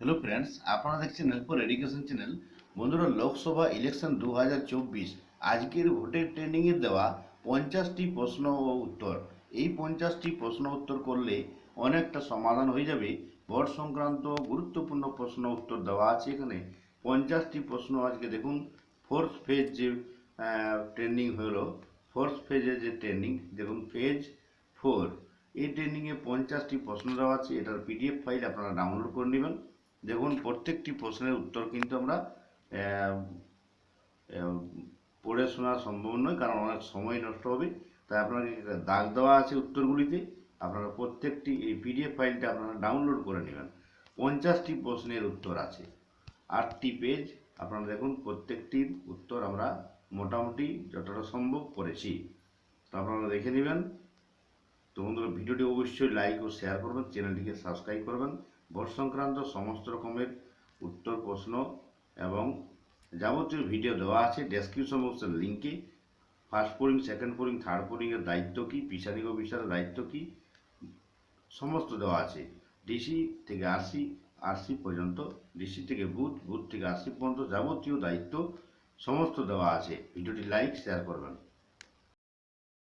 Hello friends আপনারা দেখছেন হেল্পর education channel বন্ধুরা, লোকসভা ইলেকশন দু হাজার চব্বিশ। আজকের ভোটের ট্রেনিংয়ে দেওয়া পঞ্চাশটি প্রশ্ন ও উত্তর। এই পঞ্চাশটি প্রশ্ন উত্তর করলে অনেকটা সমাধান হয়ে যাবে। ভোট সংক্রান্ত গুরুত্বপূর্ণ প্রশ্ন উত্তর দেওয়া আছে এখানে। পঞ্চাশটি প্রশ্ন আজকে দেখুন। ফোর্থ ফেজ যে ট্রেনিং হলো ফোর্থ ফেজে যে ট্রেনিং দেখুন ফেজ ফোর এই ট্রেনিংয়ে পঞ্চাশটি প্রশ্ন দেওয়া আছে। এটার পিডিএফ ফাইল আপনারা ডাউনলোড করে নেবেন। দেখুন, প্রত্যেকটি প্রশ্নের উত্তর কিন্তু আমরা পড়ে শোনা সম্ভব নয়, কারণ অনেক সময় নষ্ট হবে। তাই আপনাকে দাগ দেওয়া আছে উত্তরগুলিতে। আপনারা প্রত্যেকটি এই পিডিএফ ফাইলটা আপনারা ডাউনলোড করে নেবেন। পঞ্চাশটি প্রশ্নের উত্তর আছে। আটটি পেজ। আপনারা দেখুন, প্রত্যেকটির উত্তর আমরা মোটামুটি যতটা সম্ভব করেছি তো আপনারা দেখে নেবেন। ভিডিওটি অবশ্যই লাইক ও শেয়ার করবেন চ্যানেলটিকে সাবস্ক্রাইব করবেন। ভোট সংক্রান্ত সমস্ত রকমের উত্তর, প্রশ্ন এবং যাবতীয় ভিডিও দেওয়া আছে ডেসক্রিপশন বক্সের লিঙ্কে first polling second polling third পোলিংয়ের দায়িত্ব কী পিসারিং অফিসারের দায়িত্ব কী, সমস্ত দেওয়া আছে। ডিসি থেকে আরসি আরসি পর্যন্ত ডিসি থেকে বুথ বুথ থেকে আরসি পর্যন্ত যাবতীয় দায়িত্ব সমস্ত দেওয়া আছে। ভিডিওটি লাইক শেয়ার করবেন।